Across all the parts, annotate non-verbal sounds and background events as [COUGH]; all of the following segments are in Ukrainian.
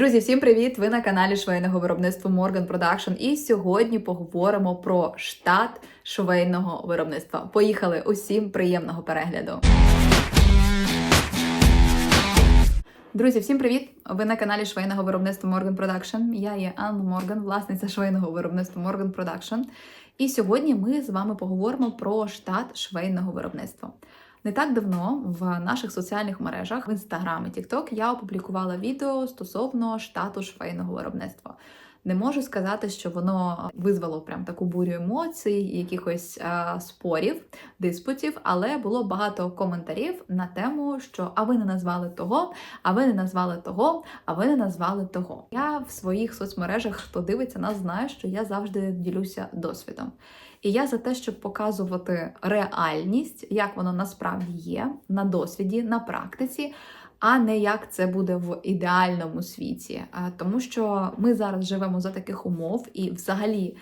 Друзі, всім привіт! Ви на каналі швейного виробництва Morgan Production. І сьогодні поговоримо про штат швейного виробництва. Поїхали! Усім приємного перегляду! Друзі, всім привіт! Ви на каналі швейного виробництва Morgan Production. Я є Анна Морган, власниця швейного виробництва Morgan Production. І сьогодні ми з вами поговоримо про штат швейного виробництва. Не так давно в наших соціальних мережах в Instagram і TikTok я опублікувала відео стосовно штату швейного виробництва. Не можу сказати, що воно визвало прям таку бурю емоцій, якихось е, спорів, диспутів, але було багато коментарів на тему, що а ви не назвали того, а ви не назвали того, а ви не назвали того. Я в своїх соцмережах, хто дивиться, нас знає, що я завжди ділюся досвідом. І я за те, щоб показувати реальність, як воно насправді є, на досвіді, на практиці, а не як це буде в ідеальному світі. Тому що ми зараз живемо за таких умов, і взагалі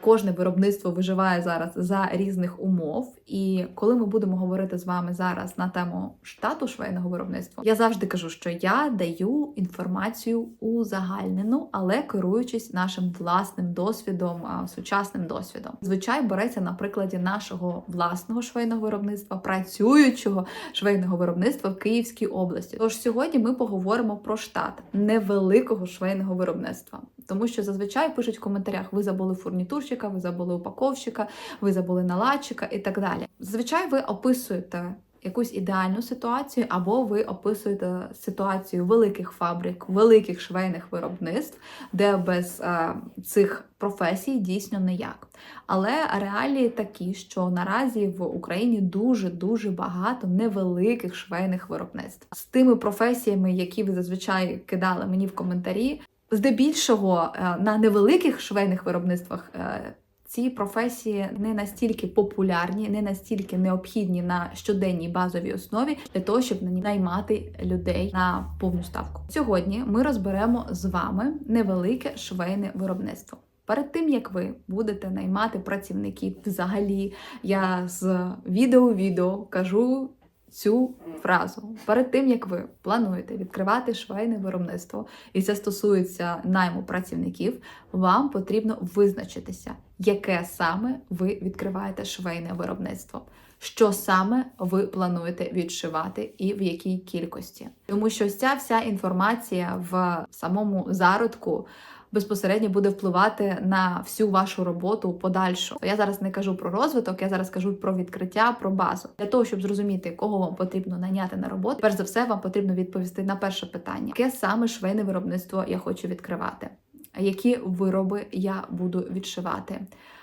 кожне виробництво виживає зараз за різних умов. І коли ми будемо говорити з вами зараз на тему штату швейного виробництва, я завжди кажу, що я даю інформацію узагальнену, але керуючись нашим власним досвідом, сучасним досвідом. Звичай береться на прикладі нашого власного швейного виробництва, працюючого швейного виробництва в Київській області. Тож сьогодні ми поговоримо про штат невеликого швейного виробництва, тому що зазвичай пишуть в коментарях: ви забули фурнітурщика, ви забули упаковщика, ви забули наладчика і так далі. Зазвичай ви описуєте. Якусь ідеальну ситуацію, або ви описуєте ситуацію великих фабрик, великих швейних виробництв, де без е, цих професій дійсно ніяк. Але реалії такі, що наразі в Україні дуже дуже багато невеликих швейних виробництв з тими професіями, які ви зазвичай кидали мені в коментарі. Здебільшого е, на невеликих швейних виробництвах е, ці професії не настільки популярні, не настільки необхідні на щоденній базовій основі для того, щоб наймати людей на повну ставку. Сьогодні ми розберемо з вами невелике швейне виробництво. Перед тим як ви будете наймати працівників, взагалі я з відео відео кажу цю фразу. Перед тим як ви плануєте відкривати швейне виробництво, і це стосується найму працівників, вам потрібно визначитися, яке саме ви відкриваєте швейне виробництво. Що саме ви плануєте відшивати і в якій кількості? Тому що ця вся інформація в самому зародку безпосередньо буде впливати на всю вашу роботу подальшу. Я зараз не кажу про розвиток, я зараз кажу про відкриття, про базу. Для того, щоб зрозуміти, кого вам потрібно найняти на роботу, перш за все, вам потрібно відповісти на перше питання: яке саме швейне виробництво я хочу відкривати? Які вироби я буду відшивати?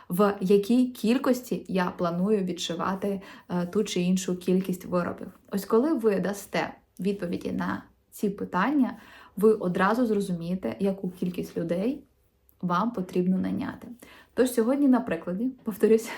В якій кількості я планую відшивати е, ту чи іншу кількість виробів? Ось коли ви дасте відповіді на ці питання, ви одразу зрозумієте, яку кількість людей вам потрібно найняти. Тож сьогодні, на прикладі, повторюся,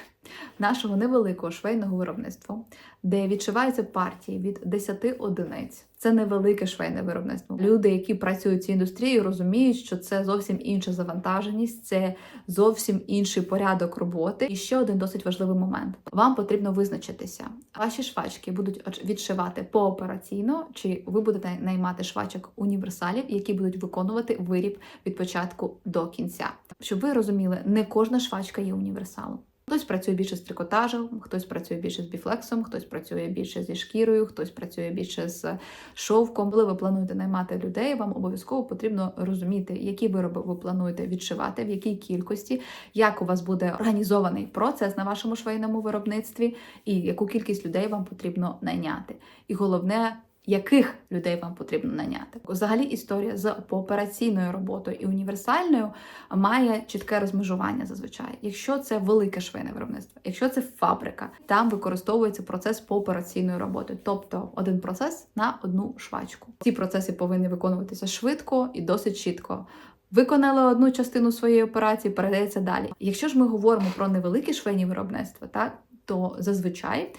нашого невеликого швейного виробництва, де відшиваються партії від 10 одиниць. Це невелике швейне виробництво. Люди, які працюють в цій індустрії, розуміють, що це зовсім інша завантаженість, це зовсім інший порядок роботи. І ще один досить важливий момент: вам потрібно визначитися. Ваші швачки будуть відшивати поопераційно, чи ви будете наймати швачок універсалів, які будуть виконувати виріб від початку до кінця. Щоб ви розуміли, не кожна швачка є універсалом. Хтось працює більше з трикотажем, хтось працює більше з біфлексом, хтось працює більше зі шкірою, хтось працює більше з шовком. Коли ви плануєте наймати людей, вам обов'язково потрібно розуміти, які вироби ви плануєте відшивати, в якій кількості, як у вас буде організований процес на вашому швейному виробництві, і яку кількість людей вам потрібно найняти. І головне яких людей вам потрібно наняти. Взагалі, історія з поопераційною роботою і універсальною має чітке розмежування зазвичай. Якщо це велике швейне виробництво, якщо це фабрика, там використовується процес поопераційної роботи, тобто один процес на одну швачку. Ці процеси повинні виконуватися швидко і досить чітко. Виконали одну частину своєї операції, передається далі. Якщо ж ми говоримо про невеликі швейні виробництва, так то зазвичай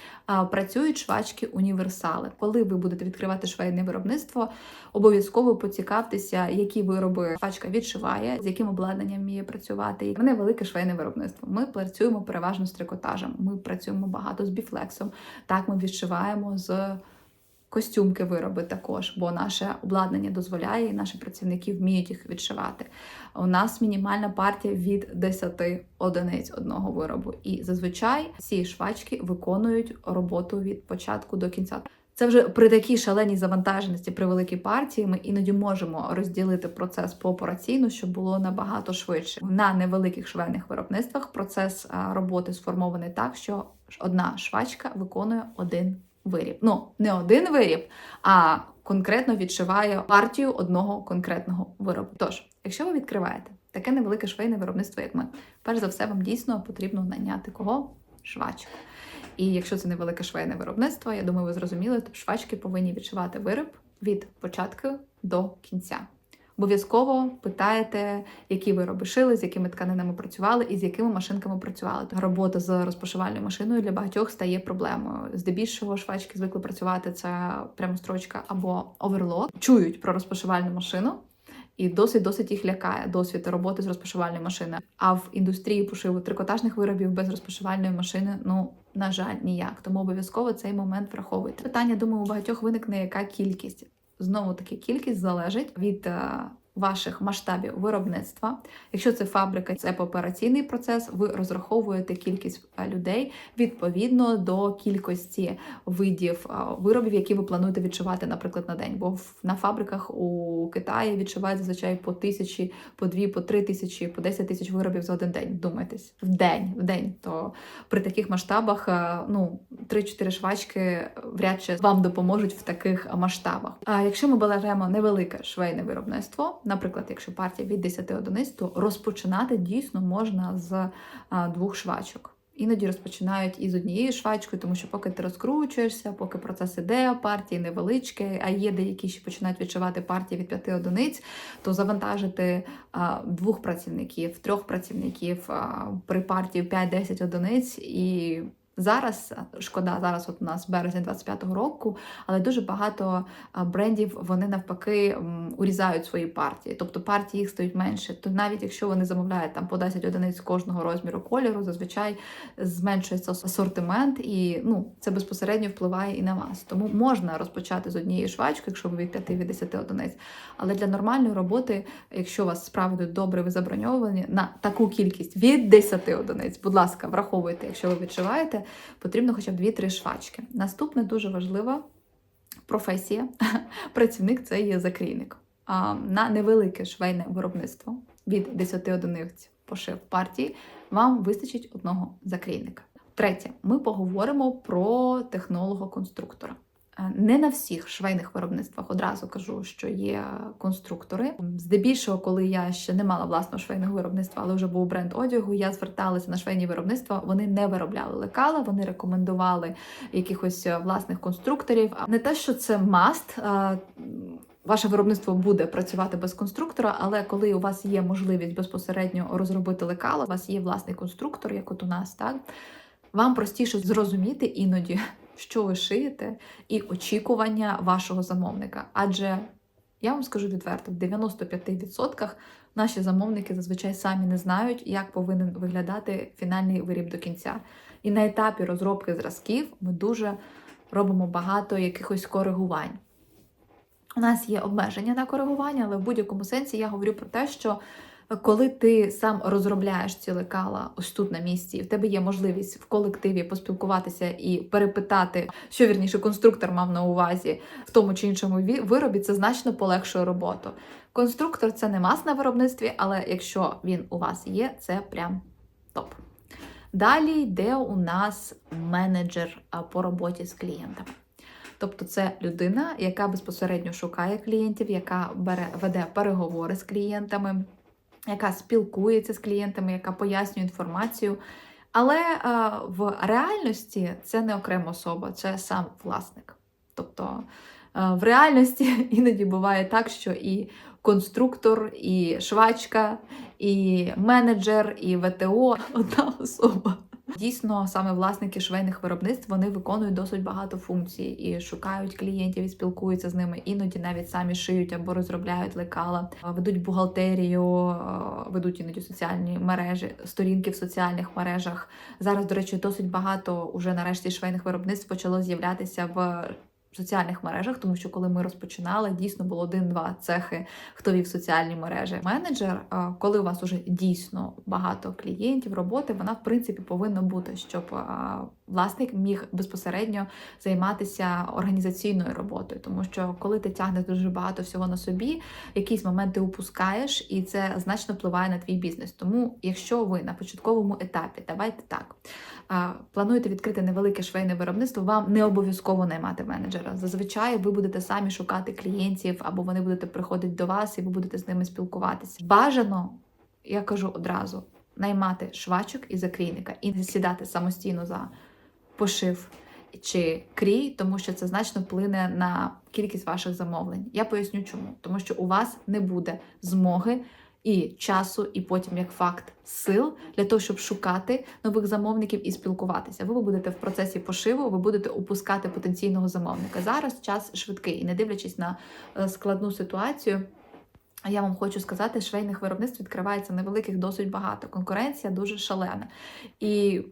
працюють швачки універсали. Коли ви будете відкривати швейне виробництво, обов'язково поцікавтеся, які вироби швачка відшиває, з яким обладнанням вміє працювати. Мене велике швейне виробництво. Ми працюємо переважно з трикотажем. Ми працюємо багато з біфлексом. Так, ми відшиваємо з Костюмки вироби також, бо наше обладнання дозволяє, і наші працівники вміють їх відшивати. У нас мінімальна партія від 10 одиниць одного виробу. І зазвичай ці швачки виконують роботу від початку до кінця. Це вже при такій шаленій завантаженості при великій партії. Ми іноді можемо розділити процес поопераційно, щоб було набагато швидше. На невеликих швейних виробництвах процес роботи сформований так, що одна швачка виконує один виріб. Ну не один виріб, а конкретно відшиває партію одного конкретного виробу. Тож, якщо ви відкриваєте таке невелике швейне виробництво, як ми, перш за все, вам дійсно потрібно наняти кого? Швачку. І якщо це невелике швейне виробництво, я думаю, ви зрозуміли, то швачки повинні відшивати виріб від початку до кінця. Обов'язково питаєте, які вироби шили, з якими тканинами працювали і з якими машинками працювали. Робота з розпашувальною машиною для багатьох стає проблемою. Здебільшого швачки звикли працювати це прямострочка або оверлок. Чують про розпашувальну машину. І досить досить їх лякає досвід роботи з розпашувальною машиною. А в індустрії пошиву трикотажних виробів без розпашувальної машини, ну на жаль, ніяк. Тому обов'язково цей момент враховуйте. Питання, думаю, у багатьох виникне яка кількість. Знову таки, кількість залежить від е, ваших масштабів виробництва. Якщо це фабрика, це операційний процес, ви розраховуєте кількість е, людей відповідно до кількості видів е, виробів, які ви плануєте відшивати, наприклад, на день. Бо на фабриках у Китаї відшивають зазвичай по тисячі, по дві, по три тисячі, по 10 тисяч виробів за один день. Думайтесь, в день, в день. То при таких масштабах, е, ну 3-4 швачки вряд чи вам допоможуть в таких масштабах. А якщо ми беремо невелике швейне виробництво, наприклад, якщо партія від 10 одиниць, то розпочинати дійсно можна з двох швачок. Іноді розпочинають із однією швачкою, тому що поки ти розкручуєшся, поки процес іде, партії невеличкі, а є деякі, що починають відшивати партії від 5 одиниць, то завантажити а, двох працівників, трьох працівників а, при партії 5-10 одиниць і. Зараз шкода, зараз от у нас березень 25-го року, але дуже багато брендів вони навпаки урізають свої партії, тобто партії їх стають менше. То навіть якщо вони замовляють там по 10 одиниць кожного розміру кольору, зазвичай зменшується асортимент, і ну це безпосередньо впливає і на вас. Тому можна розпочати з однієї швачки, якщо ви від 5 від 10 одиниць. Але для нормальної роботи, якщо у вас справи йдуть добре, ви заброньовані на таку кількість від 10 одиниць, будь ласка, враховуйте, якщо ви відшиваєте, потрібно хоча б 2-3 швачки. Наступне дуже важлива професія. [LAUGHS] Працівник це є закрійник. На невелике швейне виробництво від 10 одиниць пошив партії вам вистачить одного закрійника. Третє, ми поговоримо про технолога-конструктора. Е, Не на всіх швейних виробництвах одразу кажу, що є конструктори. Здебільшого, коли я ще не мала власного швейного виробництва, але вже був бренд одягу, я зверталася на швейні виробництва. Вони не виробляли лекала, вони рекомендували якихось е, власних конструкторів. А Не те, що це маст. е, Ваше виробництво буде працювати без конструктора, але коли у вас є можливість безпосередньо розробити лекало, у вас є власний конструктор, як от у нас, так вам простіше зрозуміти іноді, що ви шиєте, і очікування вашого замовника. Адже я вам скажу відверто, в 95% наші замовники зазвичай самі не знають, як повинен виглядати фінальний виріб до кінця. І на етапі розробки зразків ми дуже робимо багато якихось коригувань. У нас є обмеження на коригування, але в будь-якому сенсі я говорю про те, що коли ти сам розробляєш ці лекала ось тут на місці, і в тебе є можливість в колективі поспілкуватися і перепитати, що вірніше конструктор мав на увазі в тому чи іншому виробі, це значно полегшує роботу. Конструктор це не мас на виробництві, але якщо він у вас є, це прям топ. Далі йде у нас менеджер по роботі з клієнтами. Тобто це людина, яка безпосередньо шукає клієнтів, яка бере, веде переговори з клієнтами, яка спілкується з клієнтами, яка пояснює інформацію. Але е, в реальності це не окрема особа, це сам власник. Тобто е, в реальності [LAUGHS] іноді буває так, що і конструктор, і швачка, і менеджер, і ВТО [LAUGHS] одна особа. Дійсно, саме власники швейних виробництв вони виконують досить багато функцій і шукають клієнтів і спілкуються з ними. Іноді навіть самі шиють або розробляють лекала, ведуть бухгалтерію, ведуть іноді соціальні мережі, сторінки в соціальних мережах. Зараз, до речі, досить багато уже нарешті швейних виробництв почало з'являтися в в соціальних мережах, тому що коли ми розпочинали, дійсно було один-два цехи, хто вів соціальні мережі. Менеджер, коли у вас уже дійсно багато клієнтів, роботи, вона в принципі повинна бути, щоб власник міг безпосередньо займатися організаційною роботою, тому що коли ти тягнеш дуже багато всього на собі, в якийсь момент ти упускаєш, і це значно впливає на твій бізнес. Тому, якщо ви на початковому етапі, давайте так. Плануєте відкрити невелике швейне виробництво, вам не обов'язково наймати менеджера. Зазвичай ви будете самі шукати клієнтів, або вони будете приходити до вас, і ви будете з ними спілкуватися. Бажано, я кажу одразу, наймати швачок і закрійника і не сідати самостійно за пошив чи крій, тому що це значно вплине на кількість ваших замовлень. Я поясню чому. Тому що у вас не буде змоги і часу, і потім, як факт, сил для того, щоб шукати нових замовників і спілкуватися. Ви будете в процесі пошиву, ви будете упускати потенційного замовника. Зараз час швидкий, і не дивлячись на е, складну ситуацію. Я вам хочу сказати, швейних виробництв відкривається невеликих досить багато. Конкуренція дуже шалена. І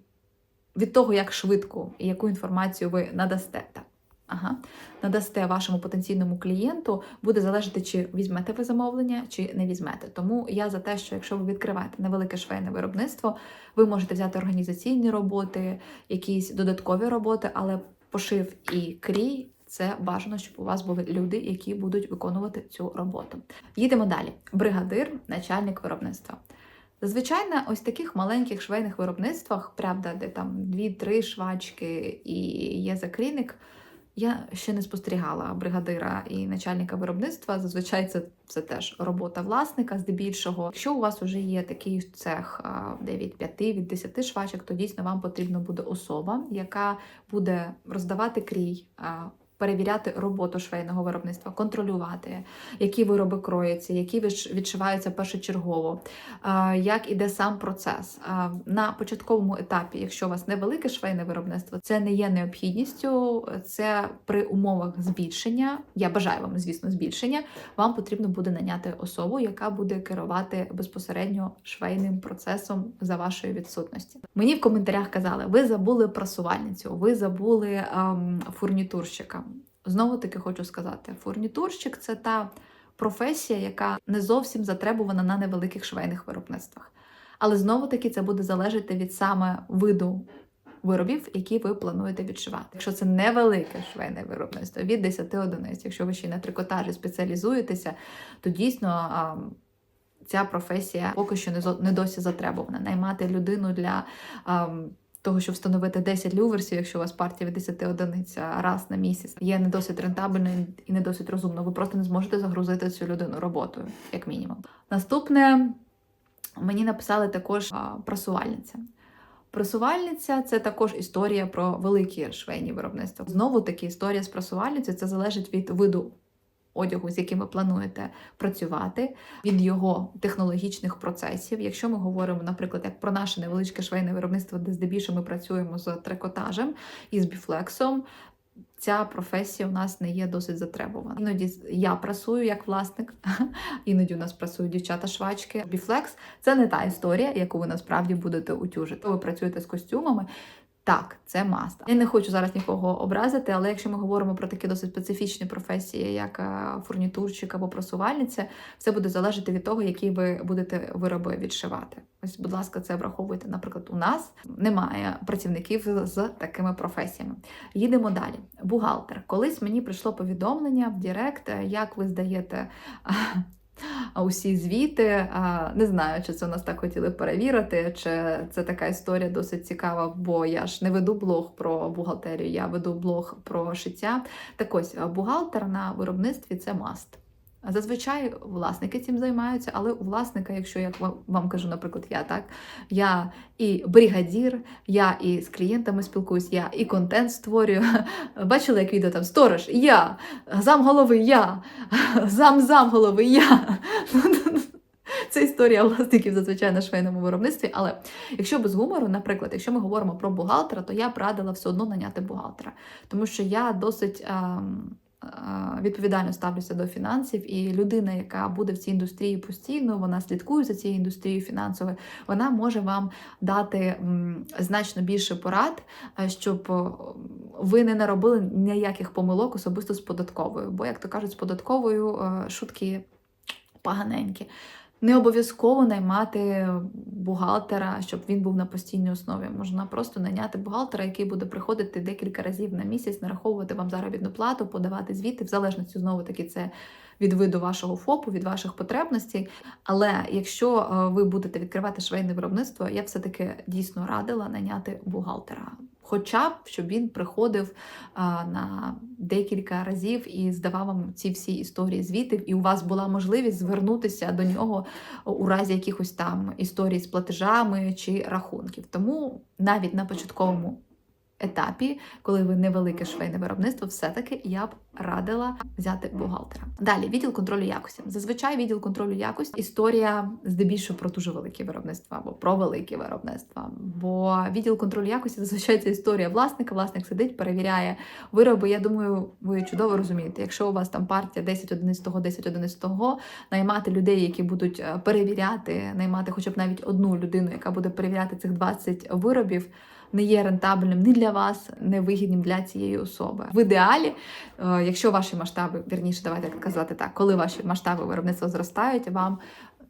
від того, як швидко і яку інформацію ви надасте, так, ага, надасте вашому потенційному клієнту, буде залежати, чи візьмете ви замовлення, чи не візьмете. Тому я за те, що якщо ви відкриваєте невелике швейне виробництво, ви можете взяти організаційні роботи, якісь додаткові роботи, але пошив і крій. Це бажано, щоб у вас були люди, які будуть виконувати цю роботу. Їдемо далі. Бригадир, начальник виробництва. Зазвичай на ось таких маленьких швейних виробництвах, правда, де там дві-три швачки і є закрійник, я ще не спостерігала бригадира і начальника виробництва. Зазвичай це, це теж робота власника здебільшого. Якщо у вас вже є такий цех, де від 5 від 10 швачок, то дійсно вам потрібна буде особа, яка буде роздавати крій. Перевіряти роботу швейного виробництва, контролювати, які вироби кроються, які відшиваються першочергово, як іде сам процес. На початковому етапі, якщо у вас невелике швейне виробництво, це не є необхідністю, це при умовах збільшення. Я бажаю вам, звісно, збільшення. Вам потрібно буде наняти особу, яка буде керувати безпосередньо швейним процесом за вашої відсутності. Мені в коментарях казали: ви забули прасувальницю, ви забули ем, фурнітурщика. Знову таки хочу сказати: фурнітурщик це та професія, яка не зовсім затребувана на невеликих швейних виробництвах. Але знову таки це буде залежати від саме виду виробів, які ви плануєте відшивати. Якщо це невелике швейне виробництво від 10 одиниць, якщо ви ще й на трикотажі спеціалізуєтеся, то дійсно. а, Ця професія поки що не не досі затребувана. Наймати людину для ам, того, щоб встановити 10 люверсів, якщо у вас партія від 10 одиниць раз на місяць, є не досить рентабельно і не досить розумно. Ви просто не зможете загрузити цю людину роботою, як мінімум. Наступне мені написали також а, прасувальниця. Прасувальниця це також історія про великі швейні виробництва. Знову таки історія з прасувальницею це залежить від виду одягу, з яким ви плануєте працювати, від його технологічних процесів. Якщо ми говоримо, наприклад, як про наше невеличке швейне виробництво, де здебільшого ми працюємо з трикотажем і з біфлексом. Ця професія у нас не є досить затребувана. Іноді я прасую як власник, [LAUGHS] іноді у нас працюють дівчата-швачки. Біфлекс це не та історія, яку ви насправді будете утюжити. Ви працюєте з костюмами. Так, це маст. Я не хочу зараз нікого образити, але якщо ми говоримо про такі досить специфічні професії, як е, фурнітурщик або просувальниця, все буде залежати від того, які ви будете вироби відшивати. Ось, будь ласка, це враховуйте. Наприклад, у нас немає працівників з такими професіями. Їдемо далі. Бухгалтер. Колись мені прийшло повідомлення в Директ, е, як ви здаєте. Усі звіти, не знаю, чи це у нас так хотіли перевірити, чи це така історія досить цікава, бо я ж не веду блог про бухгалтерію, я веду блог про шиття. Так ось, бухгалтер на виробництві це маст. Зазвичай власники цим займаються, але у власника, якщо я вам- кажу, наприклад, я так, я і бригадір, я і з клієнтами спілкуюсь, я і контент створюю. [LAUGHS] Бачили, як відео там сторож, я, зам голови, я, [LAUGHS] зам зам голови, я. [LAUGHS] Це історія власників зазвичай на швейному виробництві. Але якщо без гумору, наприклад, якщо ми говоримо про бухгалтера, то я б радила все одно наняти бухгалтера, тому що я досить. ем, відповідально ставлюся до фінансів, і людина, яка буде в цій індустрії постійно, вона слідкує за цією індустрією фінансовою, вона може вам дати значно більше порад, е, щоб е, ви не наробили ніяких помилок особисто з податковою. Бо, як то кажуть, з податковою е, шутки поганенькі. Не обов'язково наймати бухгалтера, щоб він був на постійній основі. Можна просто наняти бухгалтера, який буде приходити декілька разів на місяць, нараховувати вам заробітну плату, подавати звіти, в залежності знову таки це від виду вашого ФОПу, від ваших потребностей. Але якщо е, ви будете відкривати швейне виробництво, я все-таки дійсно радила наняти бухгалтера. Хоча б щоб він приходив на декілька разів і здавав вам ці всі історії звітів, і у вас була можливість звернутися до нього у разі якихось там історій з платежами чи рахунків. Тому навіть на початковому етапі, коли ви невелике швейне виробництво, все-таки я б радила взяти бухгалтера. Далі відділ контролю якості. Зазвичай відділ контролю якості історія здебільшого про дуже великі виробництва або про великі виробництва. Бо відділ контролю якості зазвичай це історія власника. Власник сидить, перевіряє вироби. Я думаю, ви чудово розумієте, якщо у вас там партія 10 одиниць того, 10 одиниць того, наймати людей, які будуть е, перевіряти, наймати хоча б навіть одну людину, яка буде перевіряти цих 20 виробів не є рентабельним ні для вас, не вигідним для цієї особи. В ідеалі, е, якщо ваші масштаби, вірніше, давайте казати так, коли ваші масштаби виробництва зростають, вам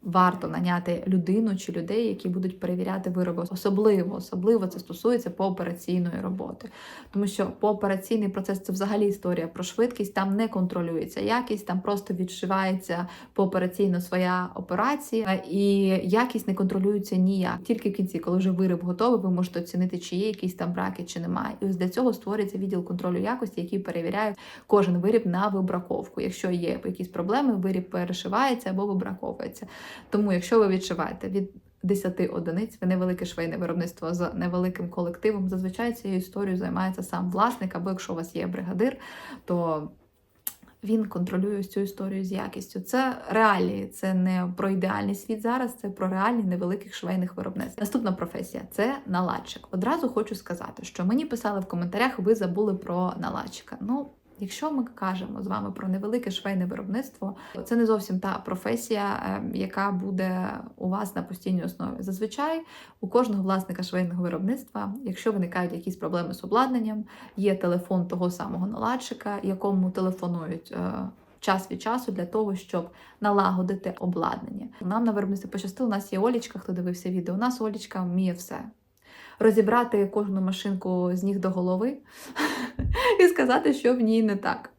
варто наняти людину чи людей, які будуть перевіряти вироби. Особливо, особливо це стосується поопераційної роботи. Тому що поопераційний процес це взагалі історія про швидкість, там не контролюється якість, там просто відшивається поопераційно своя операція, і якість не контролюється ніяк. Тільки в кінці, коли вже вироб готовий, ви можете оцінити, чи є якісь там браки, чи немає. І ось для цього створюється відділ контролю якості, який перевіряє кожен виріб на вибраковку. Якщо є якісь проблеми, виріб перешивається або вибраковується. Тому, якщо ви відшиваєте від 10 одиниць, ви невелике швейне виробництво з невеликим колективом, зазвичай цією історією займається сам власник, або якщо у вас є бригадир, то він контролює цю історію з якістю. Це реалії, це не про ідеальний світ зараз, це про реальні невеликих швейних виробництв. Наступна професія це наладчик. Одразу хочу сказати, що мені писали в коментарях, ви забули про наладчика. Ну, Якщо ми кажемо з вами про невелике швейне виробництво, це не зовсім та професія, ем, яка буде у вас на постійній основі. Зазвичай у кожного власника швейного виробництва, якщо виникають якісь проблеми з обладнанням, є телефон того самого наладчика, якому телефонують. е, Час від часу для того, щоб налагодити обладнання. Нам на виробництві пощастило, у нас є Олічка, хто дивився відео. У нас Олічка вміє все. Розібрати кожну машинку з ніг до голови [LAUGHS] і сказати, що в ній не так.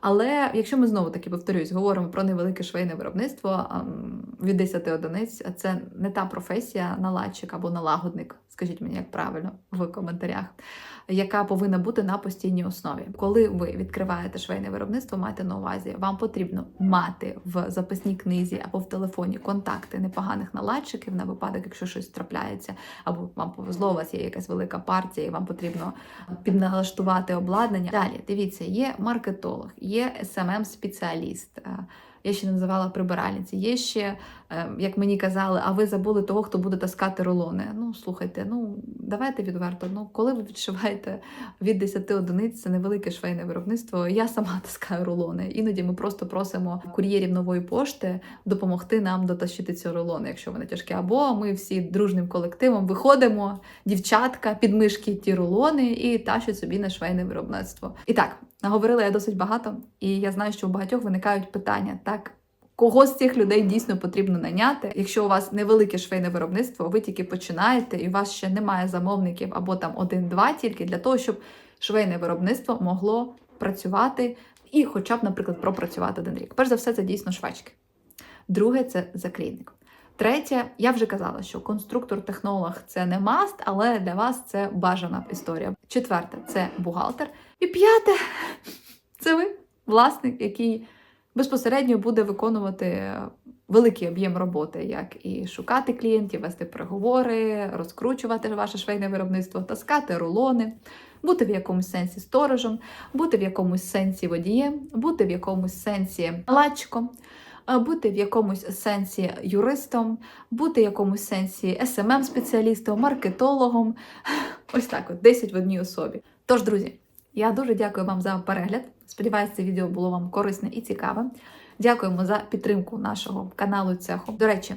Але якщо ми знову таки повторюсь, говоримо про невелике швейне виробництво від 10 одиниць, це не та професія наладчик або налагодник, скажіть мені, як правильно в коментарях, яка повинна бути на постійній основі. Коли ви відкриваєте швейне виробництво, майте на увазі, вам потрібно мати в записній книзі або в телефоні контакти непоганих наладчиків на випадок, якщо щось трапляється, або вам повезло, у вас є якась велика партія, і вам потрібно підналаштувати обладнання. Далі дивіться, є маркетолог, є smm спеціаліст Я ще не називала прибиральниці. Є ще, е, як мені казали, а ви забули того, хто буде таскати рулони. Ну, слухайте, ну давайте відверто. Ну, коли ви відшиваєте від 10 одиниць, це невелике швейне виробництво. Я сама [LAUGHS] таскаю рулони. Іноді ми просто просимо кур'єрів нової пошти допомогти нам дотащити ці рулони, якщо вони тяжкі. Або ми всі дружним колективом виходимо, дівчатка, підмишки ті рулони і тащать собі на швейне виробництво. І так, наговорила я досить багато, і я знаю, що у багатьох виникають питання. Так, кого з цих людей дійсно потрібно наняти? Якщо у вас невелике швейне виробництво, ви тільки починаєте, і у вас ще немає замовників або там один-два тільки для того, щоб швейне виробництво могло працювати і, хоча б, наприклад, пропрацювати один рік. Перш за все, це дійсно швачки. Друге це закрійник. Третє, я вже казала, що конструктор-технолог це не маст, але для вас це бажана історія. Четверте це бухгалтер. І п'яте це ви, власник, який безпосередньо буде виконувати великий об'єм роботи, як і шукати клієнтів, вести переговори, розкручувати ваше швейне виробництво, таскати рулони. Бути в якомусь сенсі сторожем, бути в якомусь сенсі водієм, бути в якомусь сенсі наладчиком, бути в якомусь сенсі юристом, бути в якомусь сенсі smm спеціалістом маркетологом. [LAUGHS] Ось так, от 10 в одній особі. Тож, друзі, я дуже дякую вам за перегляд. Сподіваюсь, це відео було вам корисне і цікаве. Дякуємо за підтримку нашого каналу цеху. До речі,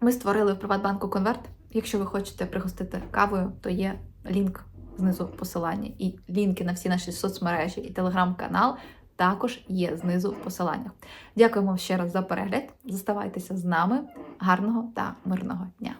ми створили в Приватбанку конверт. Якщо ви хочете пригостити кавою, то є лінк знизу в посиланні. І лінки на всі наші соцмережі і телеграм-канал також є знизу в посиланнях. Дякуємо ще раз за перегляд. Заставайтеся з нами. Гарного та мирного дня!